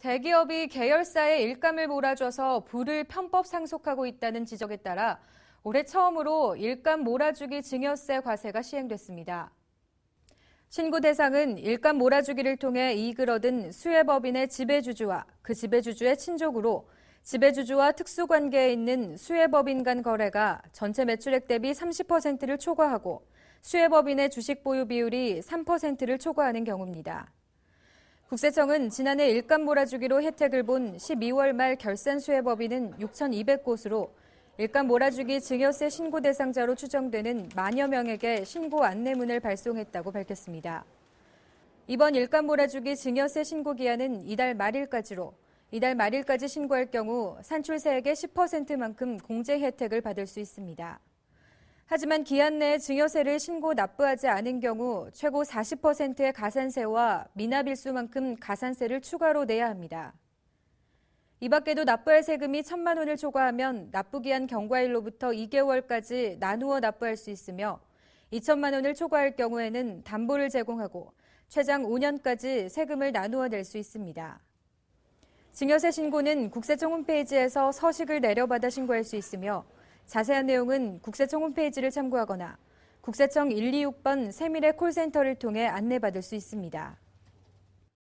대기업이 계열사에 일감을 몰아줘서 부를 편법 상속하고 있다는 지적에 따라 올해 처음으로 일감 몰아주기 증여세 과세가 시행됐습니다. 신고 대상은 일감 몰아주기를 통해 이익을 얻은 수혜법인의 지배주주와 그 지배주주의 친족으로 지배주주와 특수관계에 있는 수혜법인 간 거래가 전체 매출액 대비 30%를 초과하고 수혜법인의 주식 보유 비율이 3%를 초과하는 경우입니다. 국세청은 지난해 일감 몰아주기로 혜택을 본 12월 말 결산 수혜법인은 6,200곳으로 일감 몰아주기 증여세 신고 대상자로 추정되는 만여 명에게 신고 안내문을 발송했다고 밝혔습니다. 이번 일감 몰아주기 증여세 신고 기한은 이달 말일까지로 이달 말일까지 신고할 경우 산출세액의 10%만큼 공제 혜택을 받을 수 있습니다. 하지만 기한 내에 증여세를 신고 납부하지 않은 경우 최고 40%의 가산세와 미납일수만큼 가산세를 추가로 내야 합니다. 이 밖에도 납부할 세금이 1천만 원을 초과하면 납부기한 경과일로부터 2개월까지 나누어 납부할 수 있으며 2천만 원을 초과할 경우에는 담보를 제공하고 최장 5년까지 세금을 나누어 낼 수 있습니다. 증여세 신고는 국세청 홈페이지에서 서식을 내려받아 신고할 수 있으며 자세한 내용은 국세청 홈페이지를 참고하거나 국세청 126번 세밀의 콜센터를 통해 안내받을 수 있습니다.